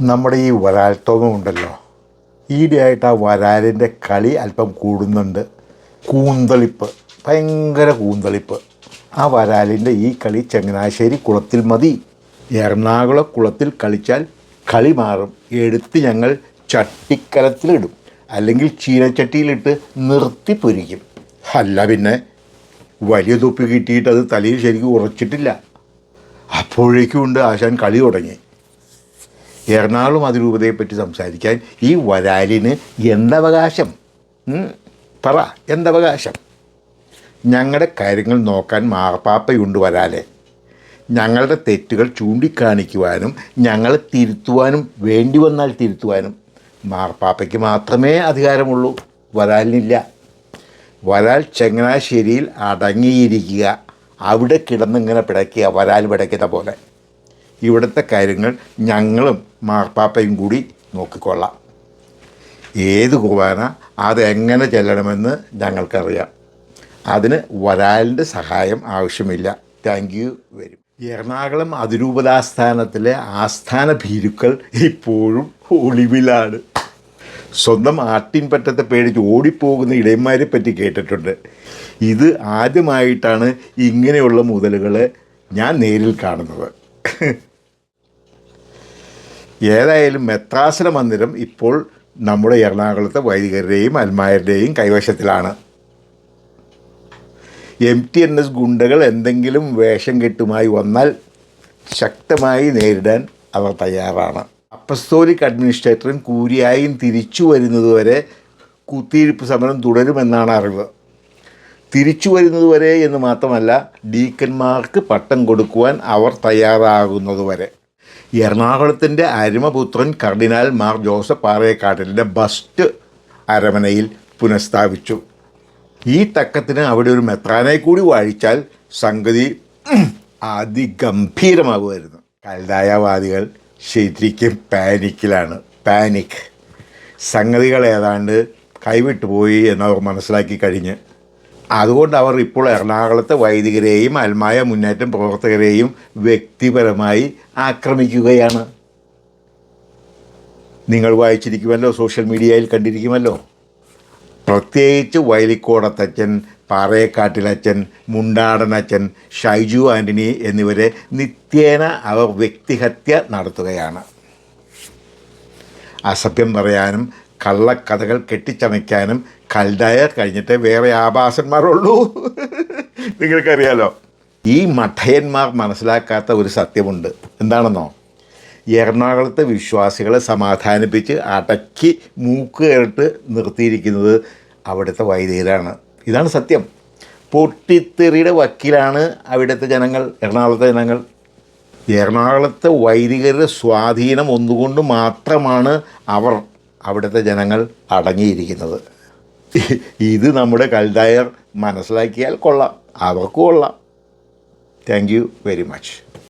നമ്മുടെ ഈ വരാൽത്തോമം ഉണ്ടല്ലോ. ഈയിടെയായിട്ട് ആ വരാലിന്റെ കളി അല്പം കൂടുന്നുണ്ട്. കൂന്തളിപ്പ് ഭയങ്കര കൂന്തളിപ്പ്. ആ വരാലിന്റെ ഈ കളി ചങ്ങനാശ്ശേരി കുളത്തിൽ മതി. എറണാകുളം കുളത്തിൽ കളിച്ചാൽ കളി മാറും. എടുത്ത് ഞങ്ങൾ ചട്ടിക്കലത്തിലിടും. അല്ലെങ്കിൽ ചീനച്ചട്ടിയിലിട്ട് നിർത്തി പൊരിക്കും. അല്ല പിന്നെ വലിയ തൊപ്പി കിട്ടിയിട്ട് അത് തലയിൽ ശരിക്കും ഉറച്ചിട്ടില്ല. അപ്പോഴേക്കും ഉണ്ട് ആശാൻ കളി തുടങ്ങി. എറണാകുളം അതിരൂപതയെപ്പറ്റി സംസാരിക്കാൻ ഈ വരാലിന് എന്തവകാശം? പറ എന്തവകാശം? ഞങ്ങളുടെ കാര്യങ്ങൾ നോക്കാൻ മാർപ്പാപ്പയുണ്ട് വരാലെ. ഞങ്ങളുടെ തെറ്റുകൾ ചൂണ്ടിക്കാണിക്കുവാനും ഞങ്ങളെ തിരുത്തുവാനും വേണ്ടി വന്നാൽ തിരുത്തുവാനും മാർപ്പാപ്പയ്ക്ക് മാത്രമേ അധികാരമുള്ളൂ. വരാലിനില്ല. വരാൽ ചങ്ങനാശ്ശേരിയിൽ അടങ്ങിയിരിക്കുക. അവിടെ കിടന്നിങ്ങനെ പിടയ്ക്കുക വരാൽ പിടയ്ക്കുന്ന പോലെ. ഇവിടുത്തെ കാര്യങ്ങൾ ഞങ്ങളും മാർപ്പാപ്പയും കൂടി നോക്കിക്കൊള്ളാം. ഏത് കുർബാന അതെങ്ങനെ ചെല്ലണമെന്ന് ഞങ്ങൾക്കറിയാം. അതിന് വരാലിന്റെ സഹായം ആവശ്യമില്ല. താങ്ക് യു വെരി എറണാകുളം അതിരൂപതാസ്ഥാനത്തിലെ ആസ്ഥാന ഭീരുക്കൾ ഇപ്പോഴും ഒളിവിലാണ്. സ്വന്തം ആട്ടിൻപറ്റത്തെ പേടിച്ച് ഓടിപ്പോകുന്ന ഇടയന്മാരെ പറ്റി കേട്ടിട്ടുണ്ട്. ഇത് ആദ്യമായിട്ടാണ് ഇങ്ങനെയുള്ള മുതലുകൾ ഞാൻ നേരിൽ കാണുന്നത്. ഏതായാലും മെത്രാസുര മന്ദിരം ഇപ്പോൾ നമ്മുടെ എറണാകുളത്തെ വൈദികരുടെയും അൽമാരുടെയും കൈവശത്തിലാണ്. എം ടി എൻ എസ് ഗുണ്ടകൾ എന്തെങ്കിലും വേഷം കെട്ടുമായി വന്നാൽ ശക്തമായി നേരിടാൻ അവർ തയ്യാറാണ്. അപ്പസ്തോലിക് അഡ്മിനിസ്ട്രേറ്ററും കൂരിയായും തിരിച്ചു വരുന്നതുവരെ കുത്തിയിരിപ്പ് സമരം തുടരുമെന്നാണ് അറിവ്. തിരിച്ചു വരുന്നതുവരെ എന്ന് മാത്രമല്ല ഡീക്കന്മാർക്ക് പട്ടം കൊടുക്കുവാൻ അവർ തയ്യാറാകുന്നതുവരെ. എറണാകുളത്തിന്റെ അരുമപുത്രൻ കർഡിനാൽ മാർ ജോസഫ് പാറേക്കാട്ടിലിന്റെ ബസ്റ്റ് അരമനയിൽ പുനഃസ്ഥാപിച്ചു. ഈ തക്കത്തിന് അവിടെ ഒരു മെത്രാനെ കൂടി വാഴിച്ചാൽ സംഗതി അതിഗംഭീരമാകുമായിരുന്നു കൽതായവാദികൾ ശരിക്കും പാനിക്കിലാണ്. പാനിക്. സംഗതികൾ ഏതാണ്ട് കൈവിട്ടുപോയി എന്നവർ മനസ്സിലാക്കി കഴിഞ്ഞ് അതുകൊണ്ട് അവർ ഇപ്പോൾ എറണാകുളത്തെ വൈദികരെയും അൽമായ മുന്നേറ്റം പ്രവർത്തകരെയും വ്യക്തിപരമായി ആക്രമിക്കുകയാണ്. നിങ്ങൾ വായിച്ചിരിക്കുമല്ലോ സോഷ്യൽ മീഡിയയിൽ കണ്ടിരിക്കുമല്ലോ. പ്രത്യേകിച്ച് വയലിക്കോടത്തച്ഛൻ പാറയക്കാട്ടിലച്ചൻ മുണ്ടാടനച്ഛൻ ഷൈജു ആന്റണി എന്നിവരെ നിത്യേന അവർ വ്യക്തിഹത്യ നടത്തുകയാണ്. അസഭ്യം പറയാനും കള്ളക്കഥകൾ കെട്ടിച്ചമയ്ക്കാനും കൽഡയർ കഴിഞ്ഞിട്ട് വേറെ ആഭാസന്മാരുള്ളൂ. നിങ്ങൾക്കറിയാലോ? ഈ മഠയന്മാർ മനസ്സിലാക്കാത്ത ഒരു സത്യമുണ്ട്. എന്താണെന്നോ? എറണാകുളത്തെ വിശ്വാസികളെ സമാധാനിപ്പിച്ച് അടക്കി മൂക്ക് കയറിട്ട് നിർത്തിയിരിക്കുന്നത് അവിടുത്തെ വൈദികരാണ്. ഇതാണ് സത്യം. പൊട്ടിത്തെറിയുടെ വക്കീലാണ് അവിടുത്തെ ജനങ്ങൾ എറണാകുളത്തെ ജനങ്ങൾ. എറണാകുളത്തെ വൈദികരുടെ സ്വാധീനം ഒന്നുകൊണ്ട് മാത്രമാണ് അവർ അവിടുത്തെ ജനങ്ങൾ അടങ്ങിയിരിക്കുന്നത്. ഇത് നമ്മുടെ കൽദായർ മനസ്സിലാക്കിയാൽ കൊള്ളാം. അവർക്കും കൊള്ളാം. Thank you very much